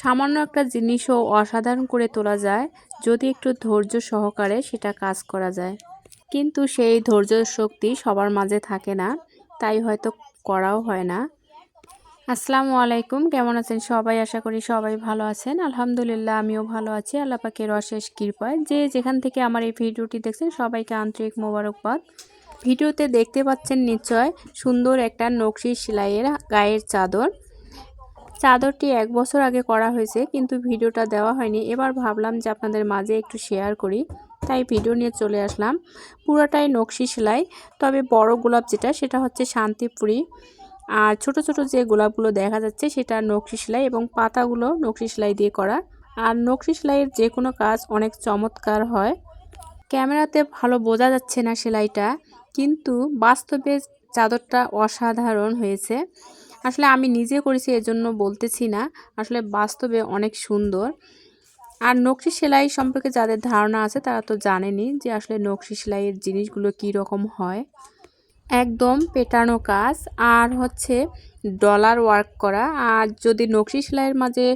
সামান্য একটা জিনিসও অসাধারণ করে তোলা যায় যদি একটু ধৈর্য সহকারে সেটা কাজ করা যায়। কিন্তু সেই ধৈর্য শক্তি সবার মাঝে থাকে না, তাই হয়তো করাও হয় না। আসসালামু আলাইকুম, কেমন আছেন সবাই? আশা করি সবাই ভালো আছেন। আলহামদুলিল্লাহ, আমিও ভালো আছি। আল্লাহ পাকের অশেষ কৃপায়। যে যেখান থেকে আমার এই ভিডিওটি দেখছেন, সবাইকে আন্তরিক মোবারকবাদ। ভিডিওতে দেখতে পাচ্ছেন নিশ্চয় সুন্দর একটা নকশি সেলাইয়ের গায়ের চাদর। চাদরটি এক বছর আগে করা হয়েছে, কিন্তু ভিডিওটা দেওয়া হয়নি। এবার ভাবলাম যে আপনাদের মাঝে একটু শেয়ার করি, তাই ভিডিও নিয়ে চলে আসলাম। পুরোটাই নকশি সেলাই, তবে বড় গোলাপ যেটা, সেটা হচ্ছে শান্তিপুরি। আর ছোট ছোট যে গোলাপগুলো দেখা যাচ্ছে, সেটা নকশি সেলাই এবং পাতাগুলো নকশি সেলাই দিয়ে করা। আর নকশি সেলাইয়ের যে কোনো কাজ অনেক চমৎকার হয়। ক্যামেরাতে ভালো বোঝা যাচ্ছে না সেলাইটা, কিন্তু বাস্তবে চাদরটা অসাধারণ হয়েছে। আসলে আমি নিজে করেছি, এজন্য বলতেছি না। আসলে বাস্তবে অনেক সুন্দর। আর নকশি সেলাই সম্পর্কে যাদের ধারণা আছে, তারা তো জানেনি যে আসলে নকশি সেলাইয়ের জিনিসগুলো কী রকম হয়। একদম পেটানো কাজ। আর হচ্ছে ডলার ওয়ার্ক করা। আর যদি নকশি সেলাইয়ের মাঝে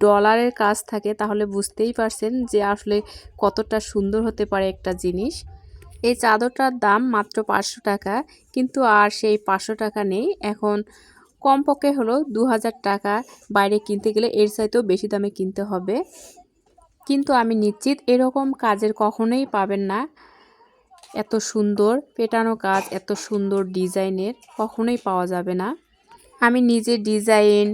ডলারের কাজ থাকে, তাহলে বুঝতেই পারছেন যে আসলে কতটা সুন্দর হতে পারে একটা জিনিস। এই চাদরটার দাম মাত্র পাঁচশো টাকা। কিন্তু আর সেই পাঁচশো টাকা নেই। এখন কমপক্ষে হলো দু হাজার টাকা বাইরে কিনতে গেলে এর চাইতেও বেশি দামে কিনতে হবে। কিন্তু আমি নিশ্চিত এরকম কাজের কখনোই পাবেন না। এত সুন্দর পেটানো কাজ, এত সুন্দর ডিজাইনের কখনোই পাওয়া যাবে না। আমি নিজে ডিজাইন,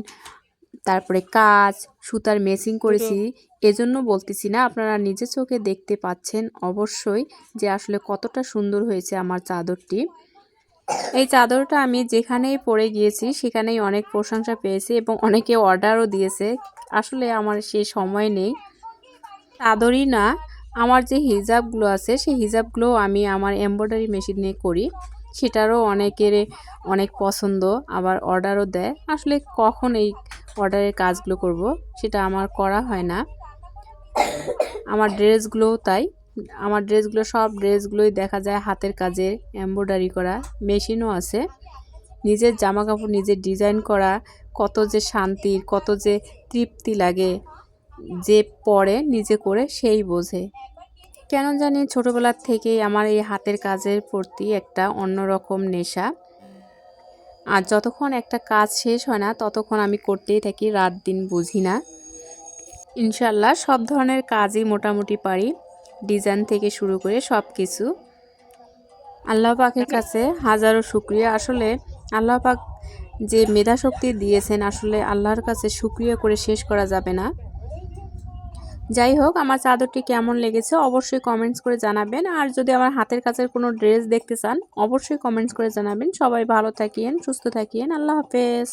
তারপরে কাজ, সুতার মেসিং করেছি। এজন্য বলতেছি না, আপনারা নিজে চোখে দেখতে পাচ্ছেন অবশ্যই যে আসলে কতটা সুন্দর হয়েছে আমার চাদরটি। এই চাদরটা আমি যেখানেই পরে গিয়েছি, সেখানেই অনেক প্রশংসা পেয়েছি এবং অনেকে অর্ডারও দিয়েছে। আসলে আমার সে সময় নেই। চাদরই না, আমার যে হিজাবগুলো আছে, সেই হিজাবগুলো আমি আমার এমব্রয়ডারি মেশিনে করি। সেটারও অনেকের, অনেক পছন্দ, আবার অর্ডারও দেয়। আসলে কখন এই অর্ডারের কাজগুলো করব, সেটা আমার করা হয় না। আমার ড্রেসগুলোও তাই। আমার ড্রেসগুলো, সব ড্রেসগুলোই দেখা যায় হাতের কাজের এমব্রয়ডারি করা, মেশিনও আছে। নিজের জামা কাপড় নিজের ডিজাইন করা, কত যে শান্তির, কত যে তৃপ্তি লাগে, যে পরে নিজে করে সেই বোঝে। কেন জানি ছোটোবেলার থেকেই আমার এই হাতের কাজের প্রতি একটা অন্যরকম নেশা। আর যতক্ষণ একটা কাজ শেষ হয় না, ততক্ষণ আমি করতেই থাকি, রাত দিন বুঝি না। ইনশাল্লাহ সব ধরনের কাজই মোটামুটি পারি। ডিজাইন থেকে শুরু করে সব কিছু আল্লাহ পাকের কাছে হাজারো শুক্রিয়া। আসলে আল্লাহ পাক যে মেধাশক্তি দিয়েছেন, আসলে আল্লাহর কাছে শুক্রিয়া করে শেষ করা যাবে না। যাই হোক, আমার চাদরটি কেমন লেগেছে অবশ্যই কমেন্টস করে জানাবেন। আর যদি আমার হাতের কাছের কোনো ড্রেস দেখতে চান, অবশ্যই কমেন্টস করে জানাবেন। সবাই ভালো থাকিয়েন, সুস্থ থাকিয়েন। আল্লাহ হাফেজ।